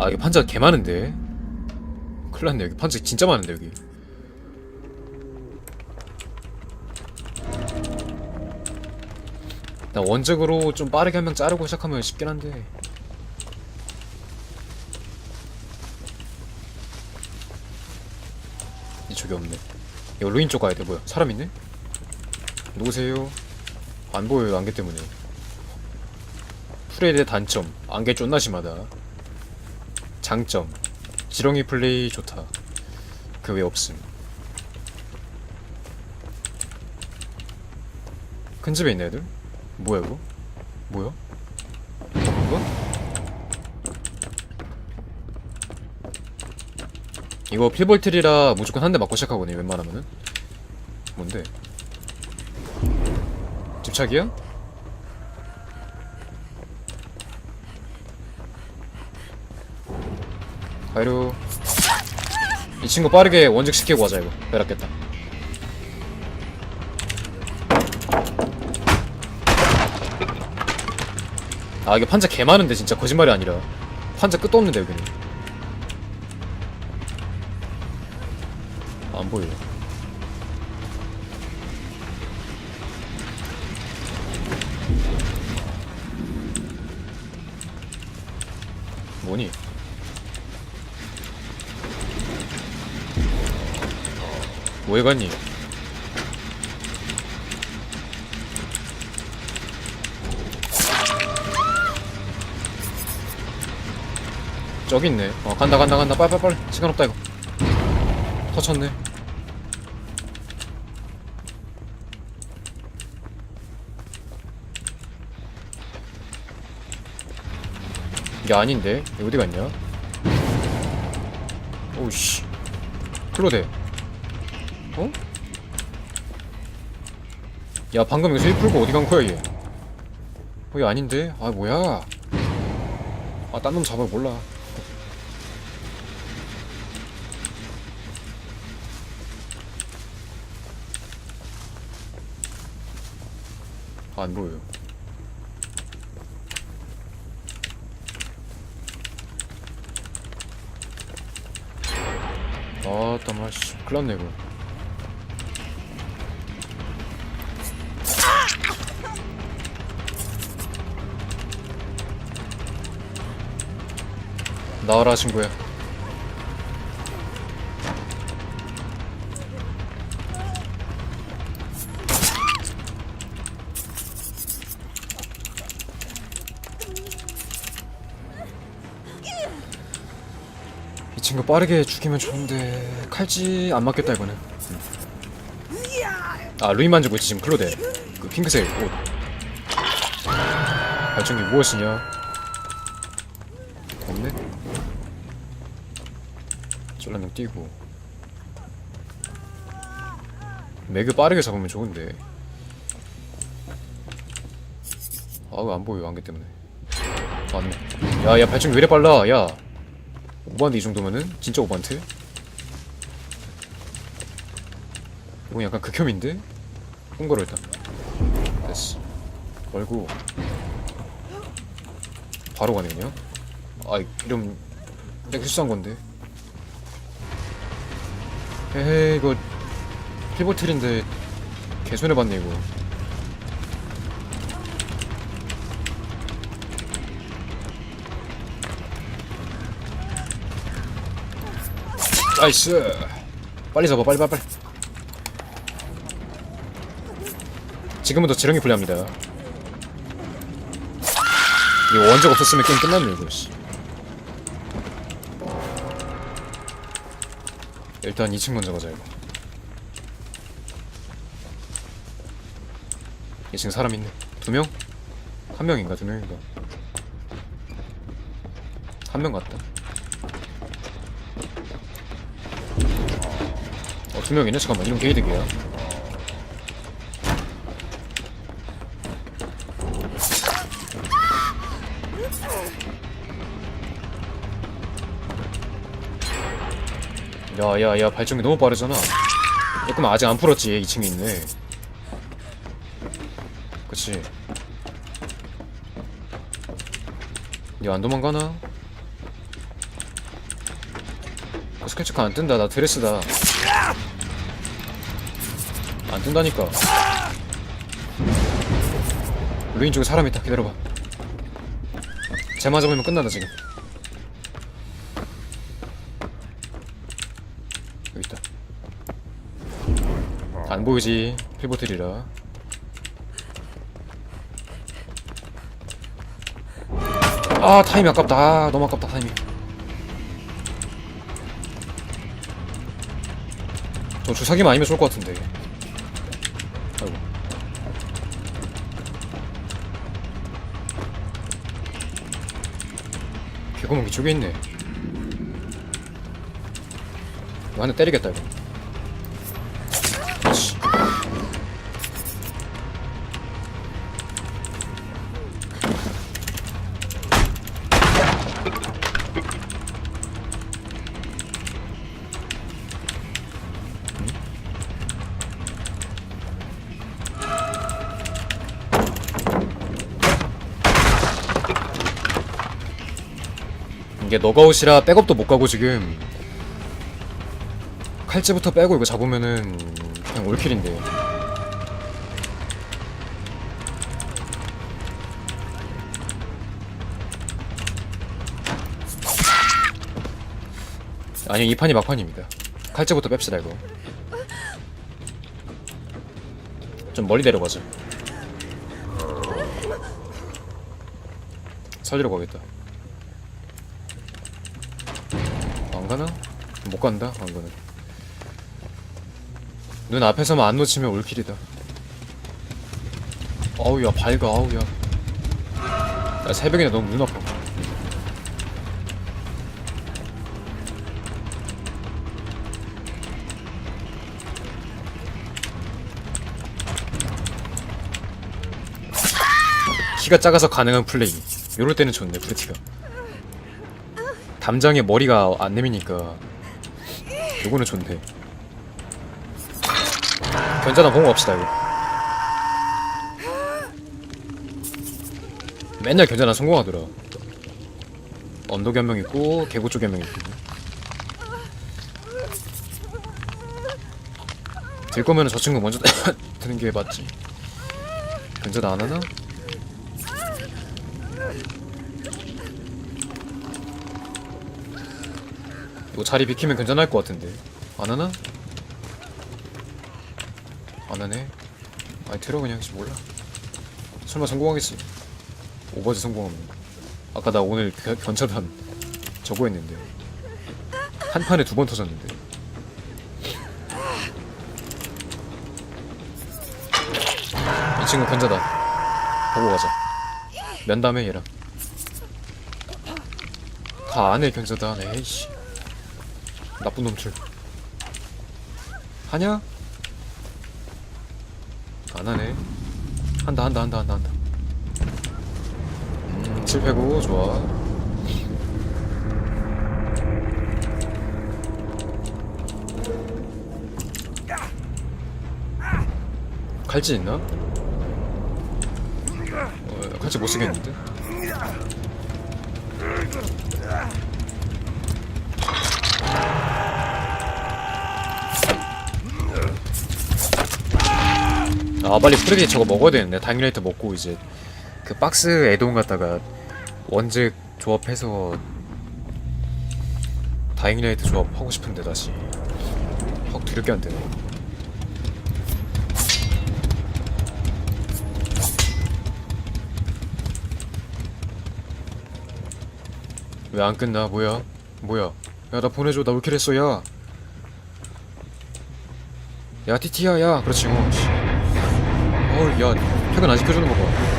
아 여기 판자 개 많은데? 큰일 났네 여기. 판자 진짜 많은데 여기. 나 원적으로 좀 빠르게 한 명 자르고 시작하면 쉽긴 한데. 이쪽에 없네. 이거 루인 쪽 가야 돼. 뭐야 사람 있네? 누구세요? 안 보여요 안개 때문에. 프레이의 단점. 안개 존나 심하다 장점 지렁이 플레이 좋다 그 외 없음 큰 집에 있네 애들? 뭐야 이거? 뭐야? 저건가? 이거 필볼트리라 무조건 한 대 맞고 시작하거든요 웬만하면은 뭔데? 집착이야? 가이루 이 친구 빠르게 원직 시키고 가자 이거. 베랐겠다. 아 이게 판자 개 많은데 진짜 거짓말이 아니라. 판자 끝도 없는데 여기는. 안 보여 뭐니? 뭐해 갔니? 저기 있네. 어 간다 간다 간다 빨리 빨리 빨리 시간 없다 이거. 터쳤네. 이게 아닌데 어디 갔냐? 오우씨. 클로데. 어? 야 방금 여기서 1 풀고 어디 간 거야 얘? 어, 얘 아닌데? 아 뭐야? 아 딴 놈 잡아 몰라. 아, 안 보여요. 아, 따 마씨. 큰일 났네, 이거. 나와라, 친구야. 이 친구 빠르게 죽이면 좋은데 칼지 안 맞겠다 이거는. 아 루이 만지고 있지 지금 클로데. 그 핑크색 옷. 발전기 무엇이냐 없네 쫄라명 뛰고. 매그 빠르게 잡으면 좋은데. 아우 안 보여 안개 때문에. 맞네. 야야 발전기 왜 이래 빨라? 야. 오반트 이 정도면은? 진짜 오반트? 이건 약간 극혐인데? 홍거로 일단. 됐어. 걸고. 바로 가네 그냥? 아 이러면 내가 실수한 건데 에헤이 이거 필보틀인데 개손해봤네 이거. 나이스. 빨리 잡아 빨리 빨리 빨리. 지금부터 지렁이 플레이합니다. 이거 원적 없었으면 게임 끝났네 이거 씨. 일단 2층 먼저 가자 이거 2층 사람 있네 두 명? 한 명인가 두 명인가 한 명 같다 어, 두 명이네? 잠깐만, 이런 게이득이야. 야, 야, 야, 발전기 너무 빠르잖아. 잠깐만, 아직 안 풀었지. 얘 2층에 있네. 그치. 얘안 도망가나? 스킬 체크 안 뜬다 나 드레스다 안 뜬다니까 루인 쪽에 사람 있다 기다려봐 제마 잡으면 끝난다 지금 여기 있다 안 보이지 필보틀이라. 아 타임이 아깝다. 아, 너무 아깝다 타임이 저 주사기만 아니면 좋을 것 같은데. 아이고. 개구멍 이 쪽에 있네. 이거 하나 때리겠다 이거 이게 너가웃이라 백업도 못 가고 지금. 칼찌부터 빼고 이거 잡으면은 그냥 올킬인데. 아니 이 판이 막판입니다. 칼찌부터 뺍시다 이거. 좀 멀리 내려가자. 살리러 가겠다 안 가나? 못 간다 안 가네 눈 앞에서만 안 놓치면 올킬이다. 어우 야 밝아 어우 야 나 새벽이나 너무 눈 아파. 키가 작아서 가능한 플레이. 요럴 때는 좋네 프레티가 담장에 머리가 안 내미니까 요거는 좋네 견자단 공부 합시다 이거. 맨날 견자단 성공하더라. 언덕에 한명 있고 개구 쪽에 한명 있고. 들 거면은 저 친구 먼저 드는 게 맞지. 견자단 안 하나? 이거 자리 비키면 괜찮을 것 같은데. 안 하나? 안 하네. 아니 들어 그냥 혹시 몰라. 설마 성공하겠지 오버즈 성공하면. 아까 나 오늘 견- 견차단 저거 했는데. 한 판에 두 번 터졌는데. 이 친구 견자다. 보고 가자. 면담해 얘랑. 다 안해 견자단 에이씨 나쁜 놈들 하냐? 안 하네 한다 한다 한다 한다 한다 음 실패고 좋아 칼찌 있나? 어, 칼찌 못 쓰겠는데? 아 빨리 프레디 저거 먹어야 되는데. 다잉라이트 먹고 이제 그 박스 애동 갖다가 원즉 조합해서 다잉라이트 조합 하고 싶은데 다시. 확 두렵게 안 되네. 왜 안 끝나? 뭐야? 뭐야? 야 나 보내줘. 나 올킬 했어? 야야 티티야. 야. 그렇지 어 씨. 어우 야 팩은 안 시켜주는 거 봐.